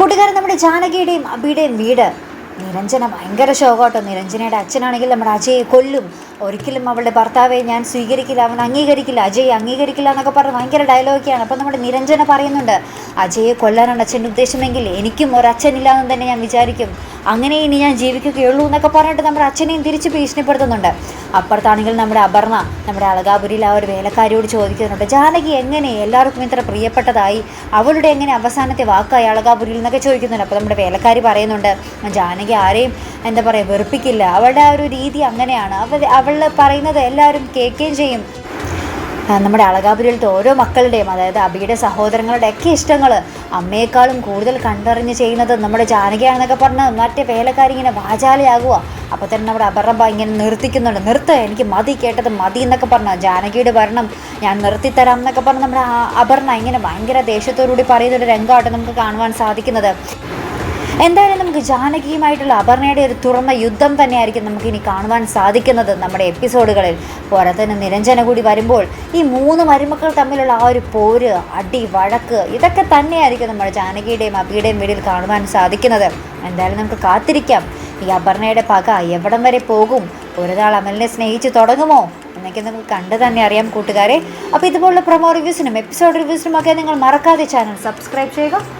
കൂട്ടുകാരൻ നമ്മുടെ ജാനകിയുടെയും അബിയുടെയും വീട്. നിരഞ്ജന ഭയങ്കര ശോകോട്ടോ നിരഞ്ജനയുടെ അച്ഛനാണെങ്കിൽ നമ്മുടെ അജയെ കൊല്ലും. ഒരിക്കലും അവളുടെ ഭർത്താവെ ഞാൻ സ്വീകരിക്കില്ല അവൻ അംഗീകരിക്കില്ല അജയ് അംഗീകരിക്കില്ല എന്നൊക്കെ പറഞ്ഞ് ഭയങ്കര ഡയലോഗൊക്കെയാണ് അപ്പം നമ്മുടെ നിരഞ്ജന പറയുന്നുണ്ട് അജയെ കൊല്ലാനാണ് അച്ഛന്റെ ഉദ്ദേശമെങ്കിൽ എനിക്കും ഒരച്ഛനില്ല എന്ന് തന്നെ ഞാൻ വിചാരിക്കും. അങ്ങനെ ഇനി ഞാൻ ജീവിക്കുകയുള്ളൂ എന്നൊക്കെ പറഞ്ഞിട്ട് നമ്മുടെ അച്ഛനെയും തിരിച്ച് ഭീഷണിപ്പെടുത്തുന്നുണ്ട്. അപ്പുറത്താണെങ്കിൽ നമ്മുടെ അപർണ നമ്മുടെ അളകാപുരിയിൽ ആ ഒരു വേലക്കാരിയോട് ചോദിക്കുന്നുണ്ട് ജാനകി എങ്ങനെ? എല്ലാവർക്കും ഇത്ര പ്രിയപ്പെട്ടതായി. അവളുടെ എങ്ങനെ അവസാനത്തെ വാക്കായി അളകാപുരിയിൽ എന്നൊക്കെ ചോദിക്കുന്നുണ്ട്. അപ്പോൾ നമ്മുടെ വേലക്കാരി പറയുന്നുണ്ട് ജാനകി ആരെയും എന്താ പറയുക വെറുപ്പിക്കില്ല. അവളുടെ ആ ഒരു രീതി അങ്ങനെയാണ്. അവൾ പറയുന്നത് എല്ലാവരും കേൾക്കുകയും ചെയ്യും. നമ്മുടെ അളകാപുരിയിലത്തെ ഓരോ മക്കളുടെയും അതായത് അബിയുടെ സഹോദരങ്ങളുടെ ഒക്കെ ഇഷ്ടങ്ങൾ അമ്മയെക്കാളും കൂടുതൽ കണ്ടറിഞ്ഞ് ചെയ്യുന്നത് നമ്മുടെ ജാനകിയാണെന്നൊക്കെ പറഞ്ഞ് മറ്റേ വേലക്കാരി ഇങ്ങനെ വാചാലയാകുക അപ്പോൾ തന്നെ നമ്മുടെ അപർണബ ഇങ്ങനെ നിർത്തിക്കുന്നുണ്ട്. നിർത്ത് എനിക്ക് മതി കേട്ടത് മതി എന്നൊക്കെ പറഞ്ഞു ജാനകിയുടെ ഭരണം ഞാൻ നിർത്തിത്തരാം എന്നൊക്കെ പറഞ്ഞ് നമ്മുടെ അപർണ ഇങ്ങനെ ഭയങ്കര ദേഷ്യത്തോടുകൂടി പറയുന്നൊരു രംഗമായിട്ട് നമുക്ക് കാണുവാൻ സാധിക്കുന്നത്. എന്തായാലും നമുക്ക് ജാനകിയുമായിട്ടുള്ള അപർണയുടെ ഒരു തുറന്ന യുദ്ധം തന്നെയായിരിക്കും നമുക്ക് ഇനി കാണുവാൻ സാധിക്കുന്നത് നമ്മുടെ എപ്പിസോഡുകളിൽ. പോരാ തന്നെ നിരഞ്ജന കൂടി വരുമ്പോൾ ഈ മൂന്ന് മരുമക്കൾ തമ്മിലുള്ള ആ ഒരു പോര് അടി വഴക്ക് ഇതൊക്കെ തന്നെയായിരിക്കും നമ്മുടെ ജാനകിയുടെയും അബിയുടെയും വീട്ടിൽ കാണുവാൻ സാധിക്കുന്നത്. എന്തായാലും നമുക്ക് കാത്തിരിക്കാം. ഈ അപർണയുടെ പക എവിടം വരെ പോകും? ഒരാൾ അമലിനെ സ്നേഹിച്ച് തുടങ്ങുമോ? എന്നൊക്കെ നമുക്ക് കണ്ടു തന്നെ അറിയാം കൂട്ടുകാരെ. അപ്പോൾ ഇതുപോലുള്ള പ്രൊമോ റിവ്യൂസിനും എപ്പിസോഡ് റിവ്യൂസിനും ഒക്കെ നിങ്ങൾ മറക്കാതെ ചാനൽ സബ്സ്ക്രൈബ് ചെയ്യുക.